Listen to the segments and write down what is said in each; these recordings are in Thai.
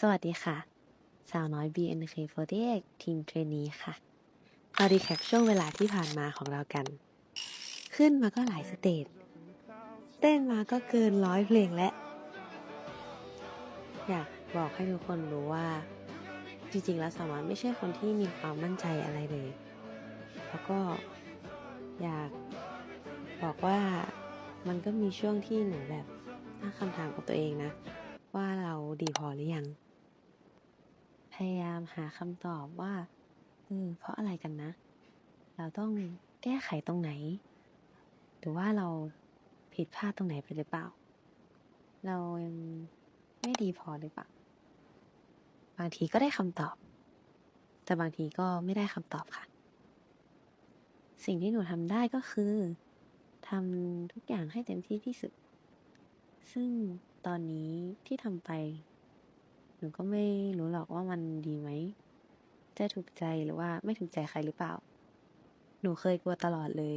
สวัสดีค่ะ สาวน้อย BNK48 ทีมเทรนนีค่ะมาดีแคปช่วงเวลาที่ผ่านมาของเรากัน ขึ้นมาก็หลายสเตจเต้นมาก็เกินร้อยเพลงและ อยากบอกให้ทุกคนรู้ว่า จริงๆ แล้วสาวน้อยไม่ใช่คนที่มีความมั่นใจอะไรเลย แล้วก็อยากบอกว่ามันก็มีช่วงที่หนูแบบตั้งคำถามกับตัวเองนะ ว่าเรา ดีพอหรือยัง พยายามหาคำตอบว่าเออเพราะอะไรกันนะ เราต้องแก้ไขตรงไหน หรือว่าเราผิดพลาดตรงไหนไปหรือเปล่า เรายังไม่ดีพอหรือเปล่า บางทีก็ได้คำตอบ แต่บางทีก็ไม่ได้คำตอบค่ะ สิ่งที่หนูทำได้ก็คือทำทุกอย่างให้เต็มที่ที่สุด ซึ่งตอนนี้ที่ทำไป หนูก็ไม่รู้หรอกว่ามันดีไหม จะถูกใจหรือว่าไม่ถูกใจใครหรือเปล่า หนูเคยกลัวตลอดเลย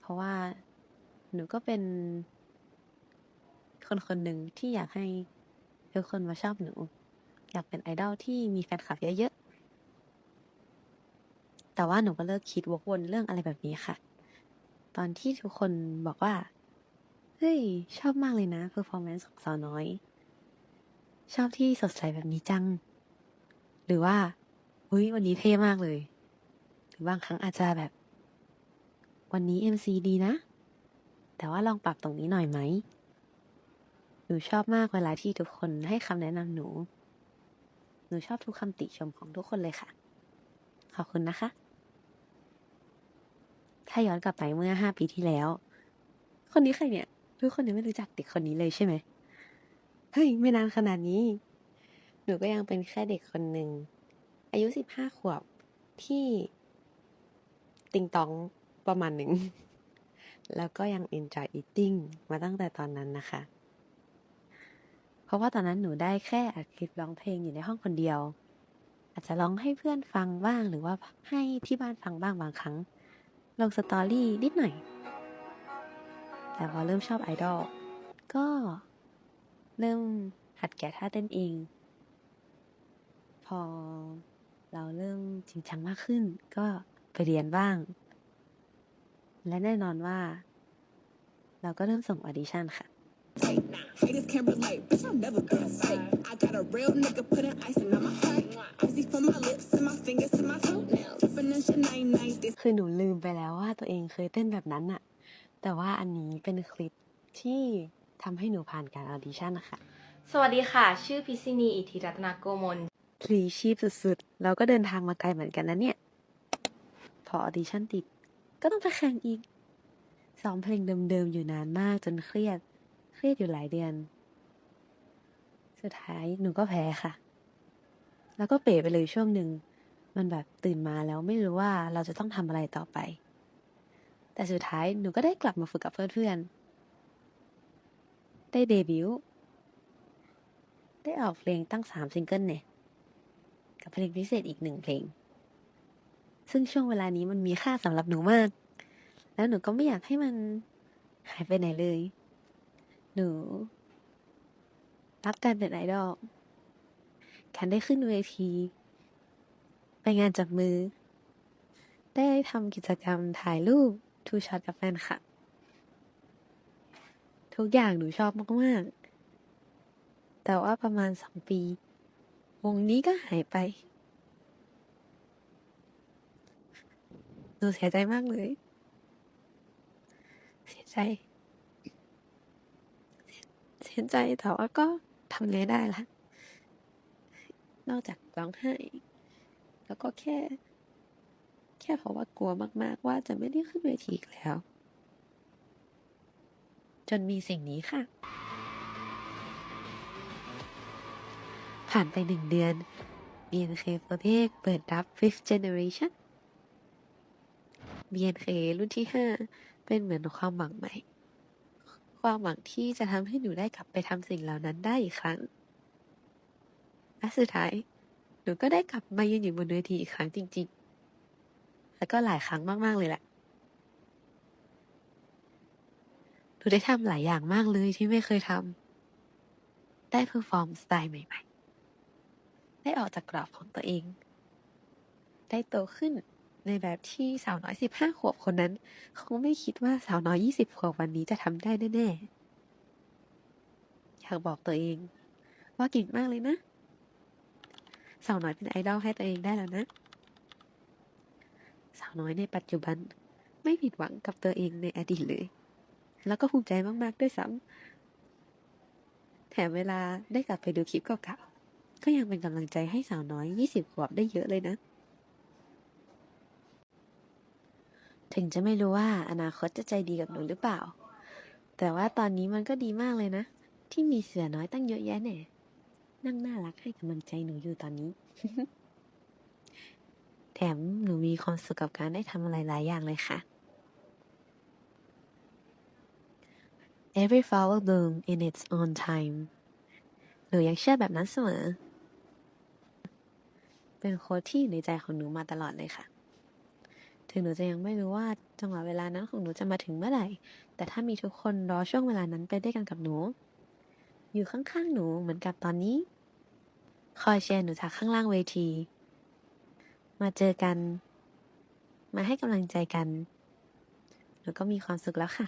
เพราะว่าหนูก็เป็น คนคนหนึ่งที่อยากให้ทุกคนมาชอบหนู อยากเป็นไอดอลที่มีแฟนคลับเยอะๆ แต่ว่าหนูก็เลิกคิดวกวนเรื่องอะไรแบบนี้ค่ะ ตอนที่ทุกคนบอกว่า เฮ้ย ชอบมากเลยนะ performance ของสาวน้อย ชอบที่สดใสแบบนี้จัง หรือว่าอุ้ยวันนี้เท่มากเลย หรือบางครั้งอาจจะแบบ วันนี้ MC ดีนะ แต่ว่าลองปรับตรงนี้หน่อยไหม หนูชอบมากเวลาที่ทุกคนให้คำแนะนำหนู หนูชอบทุกคำติชมของทุกคนเลยค่ะ ขอบคุณนะคะ ถ้าย้อนกลับไปเมื่อห้าปีที่แล้ว คนนี้ใครเนี่ย ทุกคนยังไม่รู้จักเด็กคนนี้เลยใช่ไหมเฮ้ยไม่นานขนาดนี้ หนูก็ยังเป็นแค่เด็กคนหนึ่ง อายุสิบห้าขวบที่ติงตองประมาณหนึ่ง แล้วก็ยัง enjoy eating มาตั้งแต่ตอนนั้นนะคะ เพราะว่าตอนนั้นหนูได้แค่อัดคลิปร้องเพลงอยู่ในห้องคนเดียว อาจจะร้องให้เพื่อนฟังบ้างหรือว่าให้ที่บ้านฟังบ้างบางครั้ง ลงสตอรี่นิดหน่อย แต่พอเริ่มชอบไอดอลก็เริ่มหัดแกะท่าเต้นเอง พอเราเริ่มจริงจังมากขึ้น ก็ไปเรียนบ้าง และแน่นอนว่า เราก็เริ่มส่งออดิชั่นค่ะ tight. Haters can't relate, bitch. I've never been fake. I got a real nigga putting icing on my heart. Icy from my lips and my fingers to my toenails. Dripping in Chanel night. This คือหนูลืมไปแล้วว่าตัวเองเคยเต้นแบบนั้นอะ แต่ว่าอันนี้เป็นคลิปที่ทำให้หนูผ่านการออดิชั่นนะคะสวัสดีค่ะ ชื่อพิษินีอิทธิรัตนาโกมลพลีชีพสุดๆ เราก็เดินทางมาไกลเหมือนกันนะเนี่ย พอออดิชั่นติด ก็ต้องไปแข่งอีกซ้อมเพลงเดิมๆ อยู่นานมากจนเครียด เครียดอยู่หลายเดือน สุดท้ายหนูก็แพ้ค่ะ แล้วก็เป๋ไปเลยช่วงหนึ่ง มันแบบตื่นมาแล้วไม่รู้ว่าเราจะต้องทำอะไรต่อไป แต่สุดท้ายหนูก็ได้กลับมาฝึกกับเพื่อนๆ ได้เดบิวต์ ได้ออกเพลงตั้งสามซิงเกิลเนี่ย กับเพลงพิเศษอีกหนึ่งเพลง ซึ่งช่วงเวลานี้มันมีค่าสำหรับหนูมาก แล้วหนูก็ไม่อยากให้มันหายไปไหนเลย หนู รักการเป็นไอดอลการได้ขึ้นเวที ไปงานจับมือ ได้ทำกิจกรรมถ่ายรูป ทูช็อตกับแฟนคลับทุกอย่างหนูชอบมาก ๆ แต่ว่าประมาณสองปี วงนี้ก็หายไป หนูเสียใจมากเลย เสียใจ เสียใจแต่ว่าก็ทำไงได้ล่ะนอกจากร้องไห้ แล้วก็แค่ ค่เพราะว่ากลัวมากๆว่าจะไม่ได้ขึ้นเวทีอีกแล้ว จนมีสิ่งนี้ค่ะ ผ่านไปหนึ่งเดือน BNK48 เปิดรับ Fifth Generation BNK รุ่นที่ 5 เป็นเหมือนความหวังใหม่ ความหวังที่จะทำให้หนูได้กลับไปทำสิ่งเหล่านั้นได้อีกครั้ง และสุดท้าย หนูก็ได้กลับมายืนอยู่บนเวทีอีกครั้งจริง ๆ แล้วก็หลายครั้งมาก ๆ เลยแหละ หนูได้ทำหลายอย่างมากเลยที่ไม่เคยทำ ได้เพอร์ฟอร์มสไตล์ใหม่ๆ ได้ออกจากกรอบของตัวเอง ได้โตขึ้นในแบบที่สาวน้อยสิบห้าขวบคนนั้น คงไม่คิดว่าสาวน้อยยี่สิบขวบวันนี้จะทำได้แน่ๆ อยากบอกตัวเอง ว่าเก่งมากเลยนะ สาวน้อยเป็นไอดอลให้ตัวเองได้แล้วนะ น้อยในปัจจุบัน ไม่ผิดหวังกับตัวเองในอดีตเลย แล้วก็ภูมิใจมาก ๆ ด้วยซ้ำแถมเวลาได้กลับไปดูคลิปเก่าๆก็ยังเป็นกำลังใจให้สาวน้อยยี่สิบขวบได้เยอะเลยนะ ถึงจะไม่รู้ว่าอนาคตจะใจดีกับหนูหรือเปล่า แต่ว่าตอนนี้มันก็ดีมากเลยนะ ที่มีเสือน้อยตั้งเยอะแยะแน่นั่งน่ารักให้กำลังใจหนูอยู่ตอนนี้ แถม มีความสุขกับการได้ทำอะไรหลายอย่างเลยค่ะ Every flower bloom in its own time หนูยังเชื่อแบบนั้นเสมอ เป็นโค้ดที่อยู่ในใจของหนูมาตลอดเลยค่ะ ถึงหนูจะยังไม่รู้ว่าจังหวะเวลานั้นของหนูจะมาถึงเมื่อไหร่ แต่ถ้ามีทุกคนรอช่วงเวลานั้นไปด้วยกันกับหนู อยู่ข้างๆหนูเหมือนกับตอนนี้ คอยเชียร์หนูจากข้างล่างเวที มาเจอกัน มาให้กำลังใจกัน แล้วก็มีความสุขแล้วค่ะ